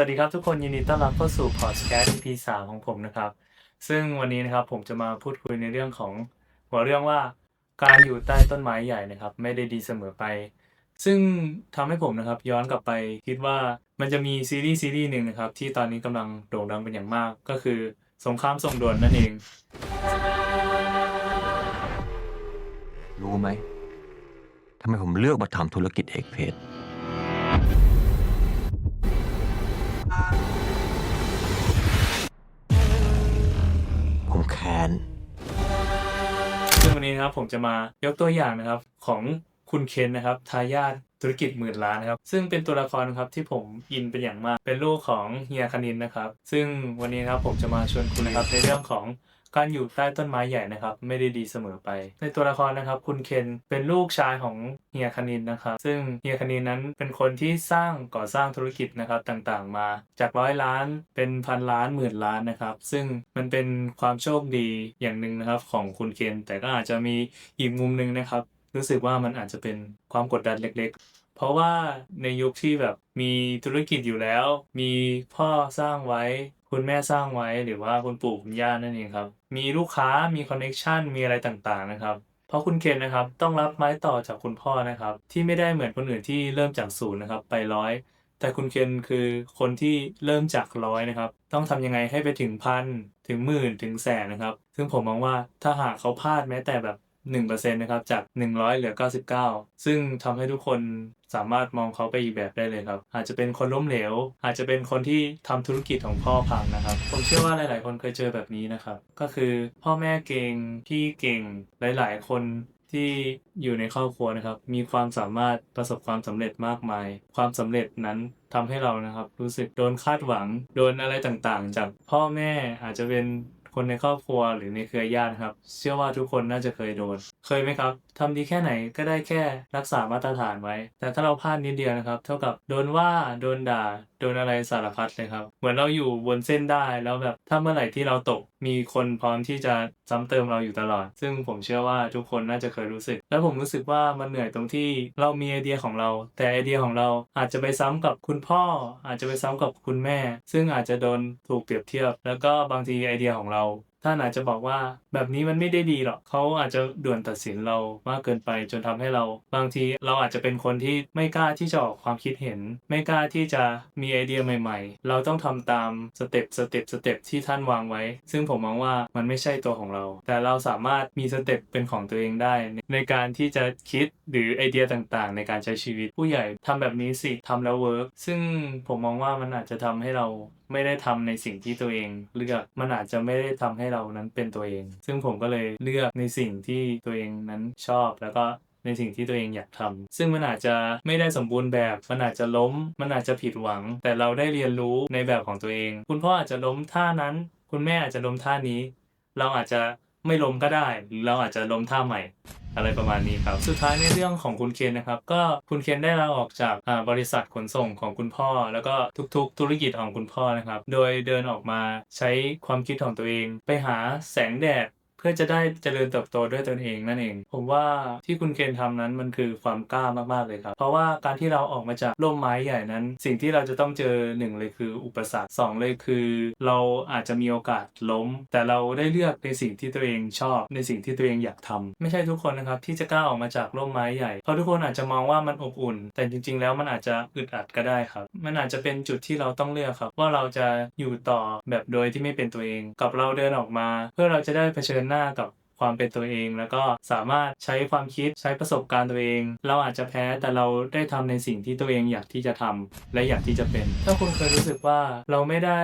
วัสดีครับทุกคนยินดีต้อนรับเข้าสู่พอดแคสต์ EP สามของผมนะครับ ซึ่งวันนี้นะครับผมจะมาพูดคุยในเรื่องของหัวเรื่องว่าการอยู่ใต้ต้นไม้ใหญ่นะครับ ไม่ได้ดีเสมอไป ซึ่งทำให้ผมนะครับย้อนกลับไปคิดว่ามันจะมีซีรีส์ซีรีส์หนึ่งนะครับที่ตอนนี้กำลังโด่งดังเป็นอย่างมาก ก็คือสงครามส่งด่วนนั่นเอง รู้ไหมทำไมผมเลือกมาทำธุรกิจเอกเพจ ผมแค้นซึ่งวันนี้นะครับผมจะมายกตัวอย่างนะครับของคุณเคนนะครับทายาทธุรกิจหมื่นล้านนะครับ ซึ่งเป็นตัวละครครับที่ผมอินเป็นอย่างมาก เป็นลูกของเฮียคณินนะครับ ซึ่งวันนี้นะครับผมจะมาชวนคุณนะครับในเรื่องของ การอยู่ใต้ต้นไม้ใหญ่นะครับ ไม่ได้ดีเสมอไป ในตัวละครนะครับ คุณเคนเป็นลูกชายของเฮียคณินนะครับ ซึ่งเฮียคณินนั้นเป็นคนที่สร้างก่อสร้างธุรกิจนะครับต่างๆ มา จากร้อยล้านเป็นพันล้านหมื่นล้านนะครับ ซึ่งมันเป็นความโชคดีอย่างหนึ่งนะครับของคุณเคน แต่ก็อาจจะมีอีกมุมหนึ่งนะครับ รู้สึกว่ามันอาจจะเป็นความกดดันเล็ก ๆ เพราะว่าในยุคที่แบบมีธุรกิจอยู่แล้ว มีพ่อสร้างไว้ คุณแม่สร้างไว้หรือว่าคุณปู่คุณย่านั่นเองครับ มีลูกค้ามีคอนเน็ชันมีอะไรต่างๆนะครับ เพราะคุณเคนนะครับต้องรับไม้ต่อจากคุณพ่อนะครับ ที่ไม่ได้เหมือนคนอื่นที่เริ่มจากศูนย์นะครับ ไปร้อยแต่คุณเคนคือคนที่เริ่มจากร้อยนะครับ ต้องทำยังไงให้ไปถึงพันถึงหมื่นถึงแสนนะครับ ซึ่งผมมองว่าถ้าหากเขาพลาดแม้แต่แบบ 1%นะครับจาก 100 เหลือ 99 ซึ่งทำให้ทุกคนสามารถมองเขาไปอีกแบบได้เลยครับ อาจจะเป็นคนล้มเหลว อาจจะเป็นคนที่ทำธุรกิจของพ่อพังนะครับ ผมเชื่อว่าหลาย ๆ คนเคยเจอแบบนี้นะครับ ก็คือพ่อแม่เก่งพี่เก่งหลาย ๆ คนที่อยู่ในครอบครัวนะครับ มีความสามารถประสบความสำเร็จมากมาย ความสำเร็จนั้นทำให้เรานะครับ รู้สึกโดนคาดหวัง โดนอะไรต่าง ๆ จากพ่อแม่อาจจะเป็น คนในครอบครัวหรือในเครือญาติครับ เชื่อว่าทุกคนน่าจะเคยโดน เคยไหมครับทำดีแค่ไหนก็ได้แค่รักษามาตรฐานไว้ แต่ถ้าเราพลาดนิดเดียวนะครับ เท่ากับโดนว่าโดนด่า โดนอะไรสารพัดเลยครับ เหมือนเราอยู่บนเส้นได้แล้วแบบถ้าเมื่อไหร่ที่เราตก มีคนพร้อมที่จะซ้ำเติมเราอยู่ตลอด ซึ่งผมเชื่อว่าทุกคนน่าจะเคยรู้สึก และผมรู้สึกว่ามันเหนื่อยตรงที่เรามีไอเดียของเรา แต่ไอเดียของเราอาจจะไปซ้ำกับคุณพ่อ อาจจะไปซ้ำกับคุณแม่ ซึ่งอาจจะโดนถูกเปรียบเทียบ แล้วก็บางทีไอเดียของเรา ท่านอาจจะบอกว่าแบบนี้มันไม่ได้ดีหรอกเขาอาจจะด่วนตัดสินเรามากเกินไป จนทำให้เรา บางทีเราอาจจะเป็นคนที่ไม่กล้าที่จะออกความคิดเห็น ไม่กล้าที่จะมีไอเดียใหม่ ๆ เราต้องทำตามสเต็ปสเต็ปสเต็ปที่ท่านวางไว้ ซึ่งผมมองว่ามันไม่ใช่ตัวของเรา แต่เราสามารถมีสเต็ปเป็นของตัวเองได้ ในการที่จะคิดหรือไอเดียต่างๆ ในการใช้ชีวิตผู้ใหญ่ทำแบบนี้สิทำแล้วเวิร์กซึ่งผมมองว่ามันอาจจะทำให้เราไม่ได้ทำในสิ่งที่ตัวเองเลือกมันอาจจะไม่ได้ทำให้เรานั้นเป็นตัวเอง ซึ่งผมก็เลยเลือกในสิ่งที่ตัวเองนั้นชอบแล้วก็ในสิ่งที่ตัวเองอยากทำซึ่งมันอาจจะไม่ได้สมบูรณ์แบบ มันอาจจะล้ม มันอาจจะผิดหวัง แต่เราได้เรียนรู้ในแบบของตัวเอง คุณพ่ออาจจะล้มท่านั้น คุณแม่อาจจะล้มท่านี้ เราอาจจะ ไม่ล้มก็ได้หรือเราอาจจะล้มท่าใหม่ อะไรประมาณนี้ครับ สุดท้ายในเรื่องของคุณเคนนะครับ ก็คุณเคนได้ลาออกจากบริษัทขนส่งของคุณพ่อ แล้วก็ทุกๆ ธุรกิจของคุณพ่อนะครับ โดยเดินออกมาใช้ความคิดของตัวเอง ไปหาแสงแดด เพื่อจะได้เจริญเติบโตด้วยตนเองนั่นเอง ผมว่าที่คุณเคนทำนั้นมันคือความกล้ามากๆเลยครับ เพราะว่าการที่เราออกมาจากร่มไม้ใหญ่นั้น สิ่งที่เราจะต้องเจอหนึ่งเลยคืออุปสรรคสองเลยคือ เราอาจจะมีโอกาสล้ม แต่เราได้เลือกในสิ่งที่ตัวเองชอบ ในสิ่งที่ตัวเองอยากทำไม่ใช่ทุกคนนะครับที่จะกล้าออกมาจากร่มไม้ใหญ่เพราะทุกคนอาจจะมองว่ามันอบอุ่น แต่จริง ๆ แล้วมันอาจจะอึดอัดก็ได้ครับ มันอาจจะเป็นจุดที่เราต้องเลือกครับ ว่าเราจะอยู่ต่อแบบโดยที่ไม่เป็นตัวเอง กับเราเดินออกมา เพื่อเราจะได้เผชิญน้ากับ ความเป็นตัวเอง แล้วก็สามารถใช้ความคิดใช้ประสบการณ์ตัวเอง เราอาจจะแพ้แต่เราได้ทำในสิ่งที่ตัวเองอยากที่จะทำและอยากที่จะเป็น ถ้าคุณเคยรู้สึกว่าเราไม่ได้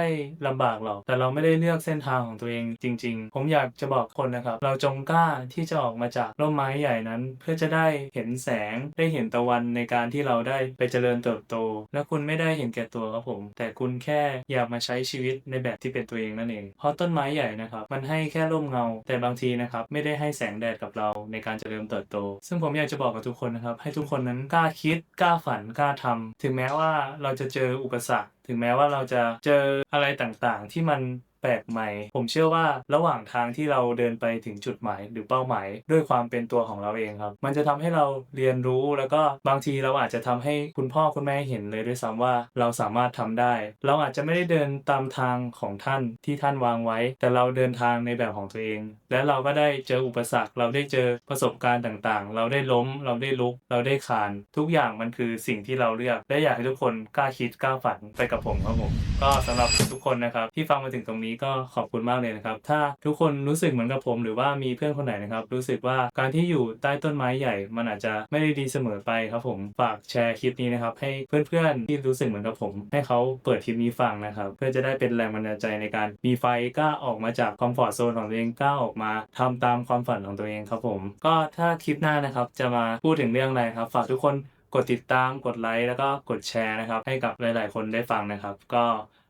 ลำบากหรอก แต่เราไม่ได้เลือกเส้นทางของตัวเองจริง ๆ ผมอยากจะบอกคนนะครับ เราจงกล้าที่จะออกมาจากร่มไม้ใหญ่นั้น เพื่อจะได้เห็นแสงได้เห็นตะวันในการที่เราได้ไปเจริญเติบโต และคุณไม่ได้เห็นแก่ตัวครับผม แต่คุณแค่อยากมาใช้ชีวิตในแบบที่เป็นตัวเองนั่นเองเพราะต้นไม้ใหญ่นะครับ มันให้แค่ร่มเงาแต่บางทีนะครับไม่ได้ให้แสงแดดกับเราในการเจริญเติบโต ซึ่งผมอยากจะบอกกับทุกคนนะครับ ให้ทุกคนนั้นกล้าคิดกล้าฝันกล้าทำถึงแม้ว่าเราจะเจออุปสรรค ถึงแม้ว่าเราจะเจออะไรต่างๆ ที่มัน แปลกใหม่ ผมเชื่อว่าระหว่างทางที่เราเดินไปถึงจุดหมายหรือเป้าหมาย ด้วยความเป็นตัวของเราเองครับ มันจะทำให้เราเรียนรู้แล้วก็บางทีเราอาจจะทำให้คุณพ่อคุณแม่เห็นเลยด้วยซ้ำว่าเราสามารถทำได้ เราอาจจะไม่ได้เดินตามทางของท่านที่ท่านวางไว้ แต่เราเดินทางในแบบของตัวเอง และเราก็ได้เจออุปสรรค เราได้เจอประสบการณ์ต่างๆ เราได้ล้ม เราได้ลุก เราได้คาน ทุกอย่างมันคือสิ่งที่เราเลือก และอยากให้ทุกคนกล้าคิดกล้าฝันไปกับผมครับผม ก็สำหรับทุกคนนะครับที่ฟังมาถึงตรงนี้ก็ขอบคุณมากเลยนะครับ ถ้าทุกคนรู้สึกเหมือนกับผม หรือว่ามีเพื่อนคนไหนนะครับ รู้สึกว่าการที่อยู่ใต้ต้นไม้ใหญ่ มันอาจจะไม่ได้ดีเสมอไปครับผมฝากแชร์คลิปนี้นะครับ ให้เพื่อนๆที่รู้สึกเหมือนกับผม ให้เขาเปิดคลิปนี้ฟังนะครับ เพื่อจะได้เป็นแรงบันดาลใจในการมีไฟกล้าออกมาจากคอมฟอร์ทโซนของตัวเองกล้าออกมาทำตามความฝันของตัวเองครับผม ก็ถ้าคลิปหน้านะครับจะมาพูดถึงเรื่องอะไรครับ ฝากทุกคนกดติดตามกดไลค์แล้วก็กดแชร์นะครับ ให้กับหลาย ๆ คนได้ฟังนะครับ ก็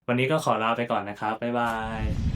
วันนี้ก็ขอลาไปก่อนนะครับ บ๊ายบาย